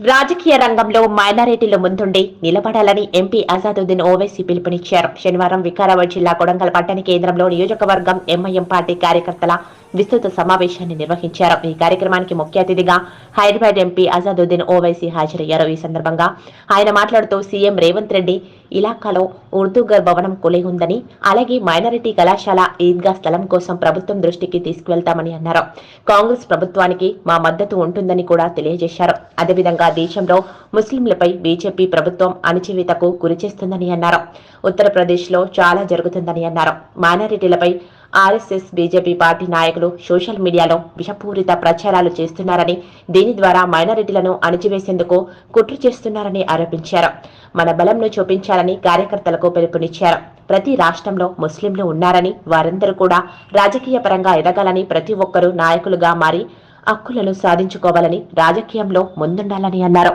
రాజకీయ రంగంలో మైనారిటీలు ముందుండి నిలబడాలని ఎంపీ అజాదుద్దీన్ ఓవైసీ పిలుపునిచ్చారు. శనివారం వికారాబాద్ జిల్లా కొడంగల్ పట్టణ కేంద్రంలో నియోజకవర్గం ఎంఐఎం పార్టీ కార్యకర్తల విస్తృత సమావేశాన్ని నిర్వహించారు. ఈ కార్యక్రమానికి ముఖ్య అతిథిగా హైదరాబాద్ ఎంపీ అజాదుద్దీన్ ఓవైసీ హాజరయ్యారు. ఈ సందర్భంగా ఆయన మాట్లాడుతూ సీఎం రేవంత్ రెడ్డి ఇలాకాలో ఉర్దూగర్ భవనం కొలై ఉందని అలాగే మైనారిటీ కళాశాల ఈద్గా స్థలం కోసం ప్రభుత్వం దృష్టికి తీసుకువెళ్తామని అన్నారు. కాంగ్రెస్ ప్రభుత్వానికి మా మద్దతు ఉంటుందని కూడా తెలియజేశారు. అదేవిధంగా దేశంలో ముస్లింలపై బీజేపీ ప్రభుత్వం అణచివేతకు గురిచేస్తుందని అన్నారు. ఉత్తరప్రదేశ్లో చాలా జరుగుతుందని అన్నారు. మైనారిటీలపై ఆర్ఎస్ఎస్ బీజేపీ పార్టీ నాయకులు సోషల్ మీడియాలో విషపూరిత ప్రచారాలు చేస్తున్నారని దీని ద్వారా మైనారిటీలను అణచివేసేందుకు కుట్ర చేస్తున్నారని ఆరోపించారు. మన బలంను చూపించాలని కార్యకర్తలకు పిలుపునిచ్చారు. ప్రతి రాష్ట్రంలో ముస్లింలు ఉన్నారని వారందరూ కూడా రాజకీయ పరంగా ఎదగాలని ప్రతి ఒక్కరూ నాయకులుగా మారి హక్కులను సాధించుకోవాలని రాజకీయంలో ముందుండాలని అన్నారు.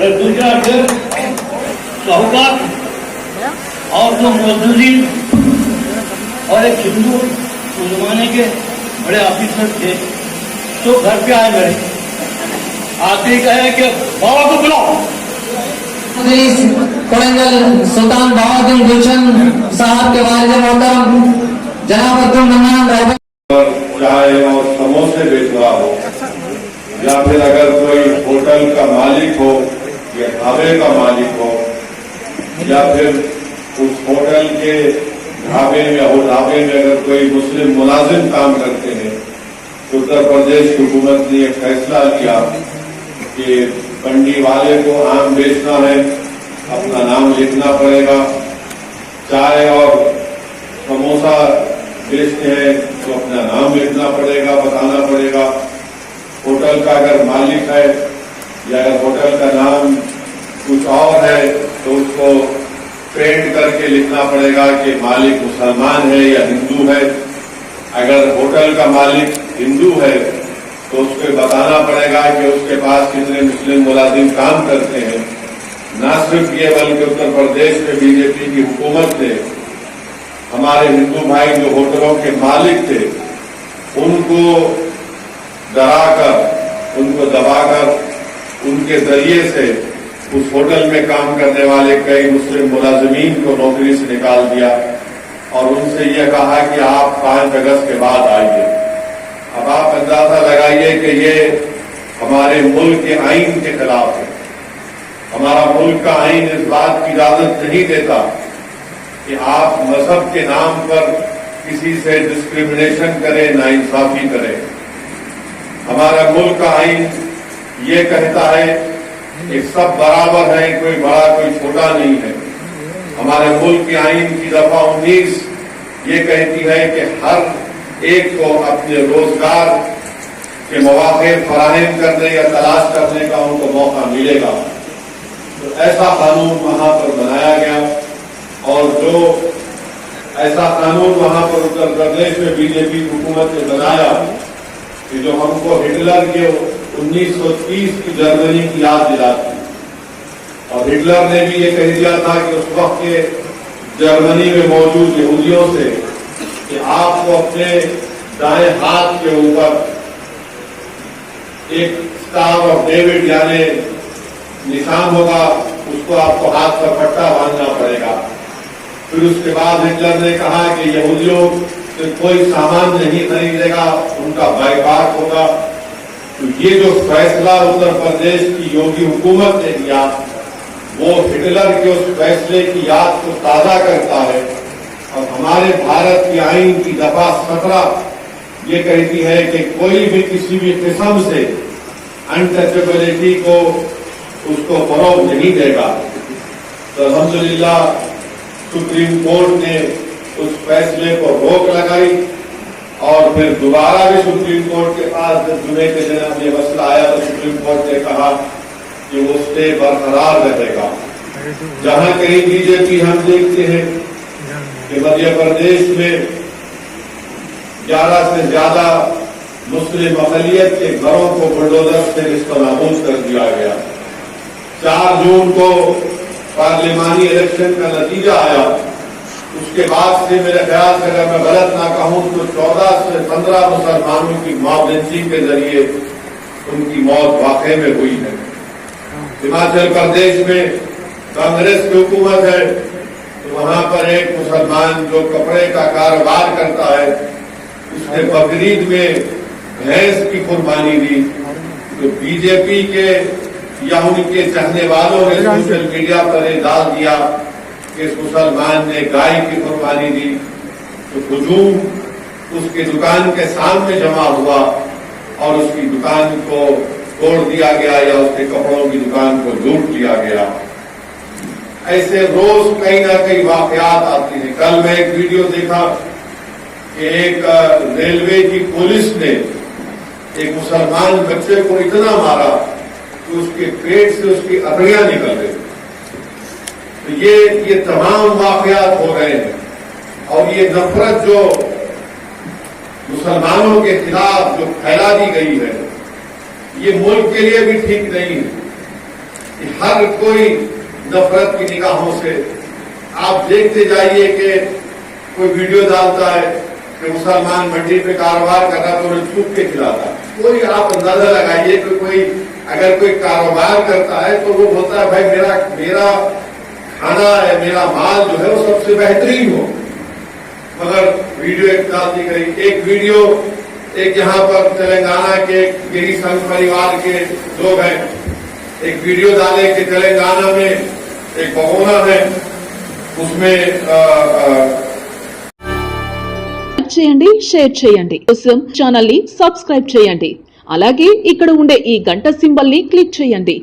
اور ایک دوسرا پھر صحبات اور جو مزدوری اور ایک ہندو اس زمانے کے بڑے آفیسر تھے تو گھر پہ آئے میرے آتے کہے کہ بابا کو بلاؤ۔ کورنگل سلطان بہت دن گلچن صاحب کے والد محترم جناب عبد المنان رائے اور سموسے بیچ رہا ہو یا پھر ڈھابے کا مالک ہو، یا پھر اس ہوٹل کے ڈھابے میں ہو ڈھابے میں اگر کوئی مسلم ملازم کام کرتے ہیں، اتر پردیش کی حکومت نے یہ فیصلہ کیا کہ پنڈی والے کو آم بیچنا ہے، اپنا نام لکھنا پڑے گا۔ چائے اور سموسا بیچتے ہیں، تو اپنا نام لکھنا پڑے گا، بتانا پڑے گا۔ ہوٹل کا اگر مالک ہے یا اگر ہوٹل کا نام کچھ اور ہے تو اس کو پینٹ کر کے لکھنا پڑے گا کہ مالک مسلمان ہے یا ہندو ہے۔ اگر ہوٹل کا مالک ہندو ہے تو اس کو بتانا پڑے گا کہ اس کے پاس کتنے مسلم ملازم کام کرتے ہیں۔ نہ صرف یہ بلکہ اتر پردیش میں بی جے پی کی حکومت تھے ہمارے ہندو بھائی جو ہوٹلوں کے مالک تھے، ان کو ڈرا کر، ان کو دبا کر، ان کے ذریعے سے اس ہوٹل میں کام کرنے والے کئی مسلم ملازمین کو نوکری سے نکال دیا اور ان سے یہ کہا کہ آپ پانچ اگست کے بعد آئیے۔ اب آپ اندازہ لگائیے کہ یہ ہمارے ملک کے آئین کے خلاف ہے۔ ہمارا ملک کا آئین اس بات کی اجازت نہیں دیتا کہ آپ مذہب کے نام پر کسی سے ڈسکریمنیشن کرے نا انصافی کرے ہمارا ملک کا آئین یہ کہتا ہے یہ سب برابر ہے کوئی بڑا، کوئی چھوٹا نہیں ہے۔ ہمارے ملک کے آئین کی دفعہ انیس یہ کہتی ہے کہ ہر ایک کو اپنے روزگار کے مواقع فراہم کرنے یا تلاش کرنے کا ان کو موقع ملے گا۔ تو ایسا قانون وہاں پر بنایا گیا اور جو ایسا قانون وہاں پر اتر پردیش میں بی جے پی حکومت نے بنایا کہ جو ہم کو ہٹلر کے انیس سو تیس کی جرمنی کی یاد دلاتی اور ہٹلر نے بھی یہ کہہ دیا تھا کہ اس وقت کے جرمنی میں موجود یہودیوں سے کہ آپ کو اپنے دائیں ہاتھ کے اوپر ایک سٹار آف ڈیوڈ یعنی نشان ہوگا، اس کو آپ کو ہاتھ پر پٹا باندھنا پڑے گا۔ پھر اس کے بعد ہٹلر نے کہا کہ یہودیوں سے کوئی سامان نہیں خریدے گا، ان کا بائیکاٹ ہوگا۔ تو یہ جو فیصلہ اتر پردیش کی یوگی حکومت نے دیا، وہ ہٹلر کے اس فیصلے کی یاد کو تازہ کرتا ہے۔ اور ہمارے بھارت کی آئین کی دفعہ سترہ یہ کہتی ہے کہ کوئی بھی کسی بھی قسم سے انٹچبلٹی کو اس کو فروغ نہیں دے گا۔ تو الحمدللہ سپریم کورٹ نے اس فیصلے کو روک لگائی۔ اور پھر دوبارہ بھی سپریم کورٹ کے پاس جب جمعے کے دن اب یہ مسئلہ آیا تو سپریم کورٹ نے کہا کہ وہ اسٹے برقرار رہے گا۔ جہاں کہیں بی جے پی ہم دیکھتے ہیں کہ مدھیہ پردیش میں گیارہ سے زیادہ مسلم اقلیت کے گھروں کو بلڈوزر سے ناموز کر دیا گیا۔ چار جون کو پارلیمانی الیکشن کا نتیجہ آیا۔ اس کے بعد سے میرے خیال سے اگر میں غلط نہ کہوں تو چودہ سے پندرہ مسلمانوں کی معاونسی کے ذریعے ان کی موت واقع میں ہوئی ہے۔ ہماچل پردیش میں کانگریس کی حکومت ہے تو وہاں پر ایک مسلمان جو کپڑے کا کاروبار کرتا ہے اس نے بقرید میں بھینس کی قربانی دی۔ تو بی جے پی کے یا ان کے چاہنے والوں نے جی، جی۔ سوشل میڈیا پر یہ ڈال دیا اس مسلمان نے گائے کی قربانی دی، تو ہجوم اس کی دکان کے سامنے جمع ہوا اور اس کی دکان کو توڑ دیا گیا یا اس کے کپڑوں کی دکان کو لوٹ دیا گیا۔ ایسے روز کئی نہ کئی واقعات آتی ہیں۔ کل میں ایک ویڈیو دیکھا کہ ایک ریلوے کی پولیس نے ایک مسلمان بچے کو اتنا مارا کہ اس کے پیٹ سے اس کی اکڑیاں نکل گئی تو یہ یہ تمام واقعات ہو رہے ہیں اور یہ نفرت جو مسلمانوں کے خلاف جو پھیلا دی گئی ہے، یہ ملک کے لیے بھی ٹھیک نہیں ہے۔ ہر کوئی نفرت کی نگاہوں سے آپ دیکھتے جائیے کہ کوئی ویڈیو ڈالتا ہے کہ مسلمان منڈی پہ کاروبار کر رہا تو انہیں چھپ کے کھلاتا کوئی آپ اندازہ لگائیے کہ کوئی اگر کوئی کاروبار کرتا ہے تو وہ بولتا ہے، بھائی میرا میرا کھانا ہے، میرا مال جو ہے وہ سب سے بہترین ہو۔ مگر ویڈیو ایک ساتھ نہیں کری ایک ویڈیو، ایک یہاں پر تلنگانہ کے میری سنگ پریوار کے لوگ ہیں۔ ایک ویڈیو ڈالے کہ تلنگانہ میں ایک بہونا ہے۔ اس میں చేయండి షేర్ చేయండి. కోసం ఛానల్ ని సబ్స్క్రైబ్ చేయండి. అలాగే ఇక్కడ ఉండే ఈ గంట సింబల్ ని క్లిక్ చేయండి.